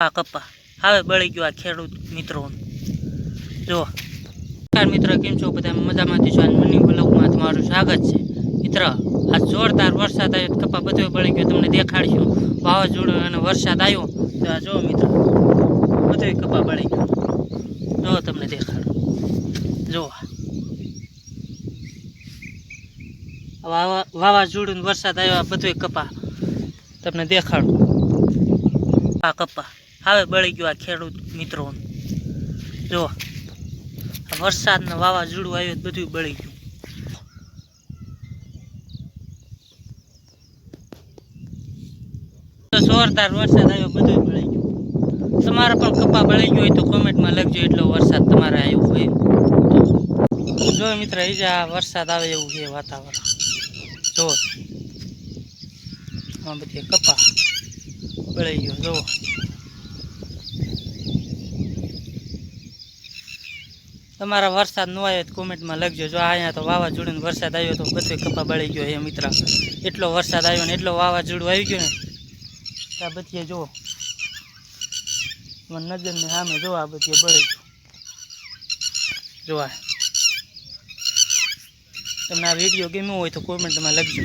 આ કપા હવે બળી ગયો આ ખેડૂત મિત્રો જો મિત્ર, કેમ છો? બધા મજામાંથી છો? મની બ્લોગમાં તમારું સ્વાગત છે. મિત્ર, આ જોરદાર વરસાદ આવ્યો કપા બધો બળી ગયો. તમને દેખાડશું. વાવાઝોડું અને વરસાદ આવ્યો તો આ જો મિત્ર બધો કપા બળી ગયો. જો તમને દેખાડું. જો વાવા, વાવાઝોડું વરસાદ આવ્યો, આ બધો કપા તમને દેખાડું. આ કપા હવે બળી ગયો આ ખેડૂત મિત્રો. જો વરસાદ ને વાવાઝોડું આવ્યું બધું બળી ગયું. જોરદાર વરસાદ આવ્યો બધું બળી ગયું. તમારે પણ કપા બળી ગયો હોય તો કોમેન્ટમાં લખજો એટલો વરસાદ તમારે આવ્યો હોય જો મિત્ર ઈજા વરસાદ આવે એવું છે વાતાવરણ. જો આ બધી કપા બળી ગયો જુઓ તમારા વરસાદ ન આવ્યો તો કોમેન્ટમાં લખજો. જો અહીંયા તો વાવાઝોડું વરસાદ આવ્યો તો બધું કપા બળી ગયો એ મિત્ર. એટલો વરસાદ આવ્યો ને એટલો વાવાઝોડું આવી ગયું ને. આ બધી જુઓ. નજરની સામે જો આ બધી બળી ગયું. જોવા. તમને આ વીડિયો ગમ્યો હોય તો કોમેન્ટમાં લખજો.